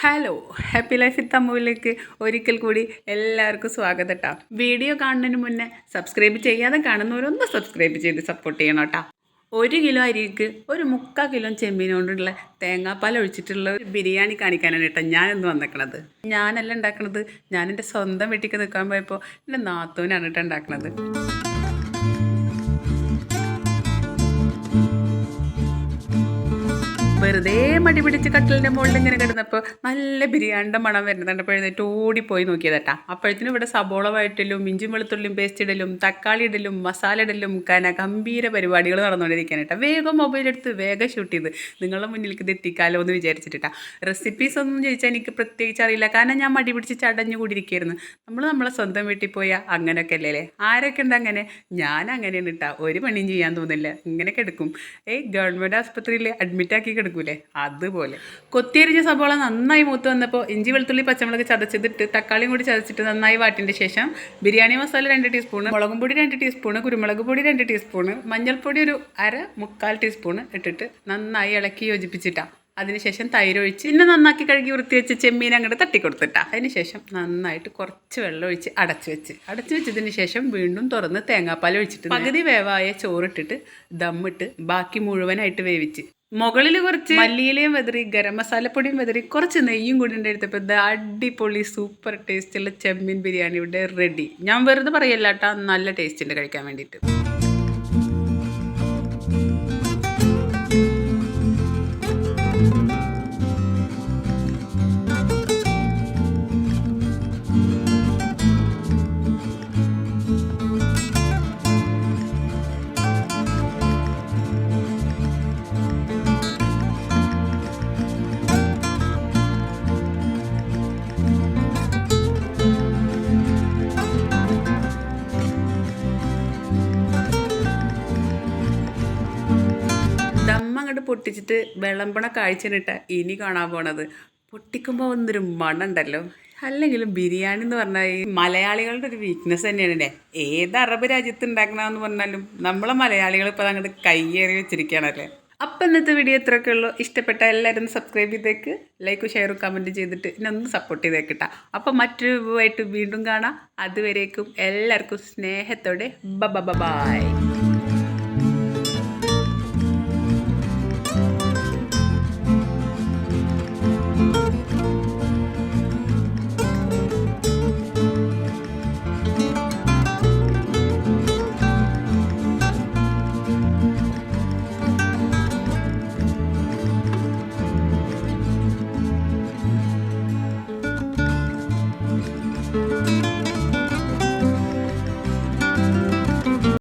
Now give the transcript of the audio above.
Hello happy life with അമ്മുവിലേക്ക് ഒരിക്കൽ കൂടി എല്ലാവർക്കും സ്വാഗതം കേട്ടോ വീഡിയോ കാണുന്നതിന് മുന്നേ സബ്സ്ക്രൈബ് ചെയ്യാതെ കാണുന്നവരൊന്ന് സബ്സ്ക്രൈബ് ചെയ്ത് സപ്പോർട്ട് ചെയ്യണം കേട്ടോ ഒരു കിലോ അരിക്ക് ഒരു മുക്കാൽ കിലോ ചെമ്മീൻ കൊണ്ടുള്ള തേങ്ങാപ്പാൽ ഒഴിച്ചിട്ടുള്ള ഒരു ബിരിയാണി കാണിക്കാനാണ് കേട്ടോ ഞാനിന്ന് വന്നേക്കണത്. ഞാനല്ല ഉണ്ടാക്കണത്. ഞാൻ എന്റെ സ്വന്തം വീട്ടിലേക്ക് നിൽക്കാൻ പോയപ്പോൾ എന്റെ നാത്തൂനാണ് കേട്ടോ ഉണ്ടാക്കണത്. വെറുതെ മടി പിടിച്ച് കട്ടിലിന്റെ മുകളിൽ ഇങ്ങനെ കിടന്നപ്പോൾ നല്ല ബിരിയാണിന്റെ മണം വരുന്നുണ്ട് അപ്പോൾ എഴുന്നേറ്റ് ഓടിപ്പോയി നോക്കിയതട്ടാ അപ്പോഴത്തേനും ഇവിടെ സബോള വഴറ്റലും ഇഞ്ചും വെളുത്തുള്ളിയും പേസ്റ്റ് ഇടലും തക്കാളി ഇടലും മസാല ഇടലും കന ഗംഭീര പരിപാടികൾ നടന്നുകൊണ്ടിരിക്കാനേട്ടാ വേഗം മൊബൈൽ എടുത്ത് വേഗം ഷൂട്ട് ചെയ്ത്. നിങ്ങളുടെ മുന്നിലേക്ക് ഇത് എത്തിക്കാലോ എന്ന് വിചാരിച്ചിട്ടാ റെസിപ്പീസ് ഒന്നും ചോദിച്ചാൽ എനിക്ക് പ്രത്യേകിച്ച് അറിയില്ല. കാരണം ഞാൻ മടി പിടിച്ച് ചടഞ്ഞു കൂടിയിരിക്കുകയായിരുന്നു നമ്മൾ നമ്മളെ സ്വന്തം വീട്ടിൽ പോയാൽ അങ്ങനെയൊക്കെ അല്ലേ ആരൊക്കെ ഉണ്ട് അങ്ങനെ? ഞാൻ അങ്ങനെയാണ് കേട്ടോ. ഒരു പണിയും ചെയ്യാൻ തോന്നില്ല. ഇങ്ങനെ കിടക്കും ഏയ് ഗവൺമെന്റ് ആസ്പത്രിയിൽ അഡ്മിറ്റ് ആക്കി കിടക്കൂലേ അതുപോലെ. കൊത്തിയരിഞ്ഞ സബോള നന്നായി മൂത്ത് വന്നപ്പോൾ ഇഞ്ചി വെളുത്തുള്ളി പച്ചമുളക് ചതച്ചതിട്ട് തക്കാളിയും കൂടി ചതച്ചിട്ട് നന്നായി വാട്ടിന്റെ ശേഷം ബിരിയാണി മസാല രണ്ട് ടീസ്പൂണ് മുളകും പൊടി രണ്ട് ടീസ്പൂണ് കുരുമുളക് പൊടി രണ്ട് ടീസ്പൂണ് മഞ്ഞൾപ്പൊടി ഒരു അര മുക്കാൽ ടീസ്പൂണ് ഇട്ടിട്ട് നന്നായി ഇളക്കി യോജിപ്പിച്ചിട്ടാണ് അതിനുശേഷം തൈരൊഴിച്ച് പിന്നെ നന്നാക്കി കഴുകി വൃത്തി വെച്ച് ചെമ്മീൻ അങ്ങോട്ട് തട്ടിക്കൊടുത്തിട്ടാ. അതിനുശേഷം നന്നായിട്ട് കുറച്ച് വെള്ളം ഒഴിച്ച് അടച്ചു വെച്ച്. അടച്ചു വെച്ചതിന് ശേഷം വീണ്ടും തുറന്ന് തേങ്ങാപ്പാൽ ഒഴിച്ചിട്ട് പകുതി വേവായ ചോറിട്ടിട്ട് ദമ്മിട്ട് ബാക്കി മുഴുവനായിട്ട് വേവിച്ച്. മുകളിൽ കുറച്ച് മല്ലിയിലയും വെതറി ഗരം മസാലപ്പൊടിയും വെതറി കുറച്ച് നെയ്യും കൂടി എടുത്തപ്പോൾ ഇത് അടിപൊളി സൂപ്പർ ടേസ്റ്റുള്ള ചെമ്മീൻ ബിരിയാണി ഇവിടെ റെഡി ഞാൻ വെറുതെ പറയല്ല കേട്ടോ നല്ല ടേസ്റ്റ് ഉണ്ട് കഴിക്കാൻ വേണ്ടിയിട്ട്. അങ്ങോട്ട് പൊട്ടിച്ചിട്ട് വിളമ്പണ കാഴ്ചനിട്ട ഇനി കാണാൻ പോണത്. പൊട്ടിക്കുമ്പോൾ വന്നൊരു മണുണ്ടല്ലോ. അല്ലെങ്കിലും ബിരിയാണി എന്ന് പറഞ്ഞാൽ ഈ മലയാളികളുടെ ഒരു വീക്ക്നെസ് തന്നെയാണ് അല്ലേ ഏത് അറബ് രാജ്യത്ത് ഉണ്ടാക്കണമെന്ന് പറഞ്ഞാലും നമ്മളെ മലയാളികൾ ഇപ്പോൾ അങ്ങോട്ട് കയ്യേറി വെച്ചിരിക്കുകയാണല്ലേ അപ്പം ഇന്നത്തെ വീഡിയോ ഇത്രയൊക്കെ ഉള്ളൂ. ഇഷ്ടപ്പെട്ട എല്ലാവരും സബ്സ്ക്രൈബ് ചെയ്തേക്ക്. ലൈക്കും ഷെയറും കമന്റും ചെയ്തിട്ട് എന്നെ ഒന്ന് സപ്പോർട്ട് ചെയ്തേക്കിട്ടാ അപ്പം മറ്റൊരു ആയിട്ട് വീണ്ടും കാണാം. അതുവരേക്കും എല്ലാവർക്കും സ്നേഹത്തോടെ. ബബ ബ ബായ്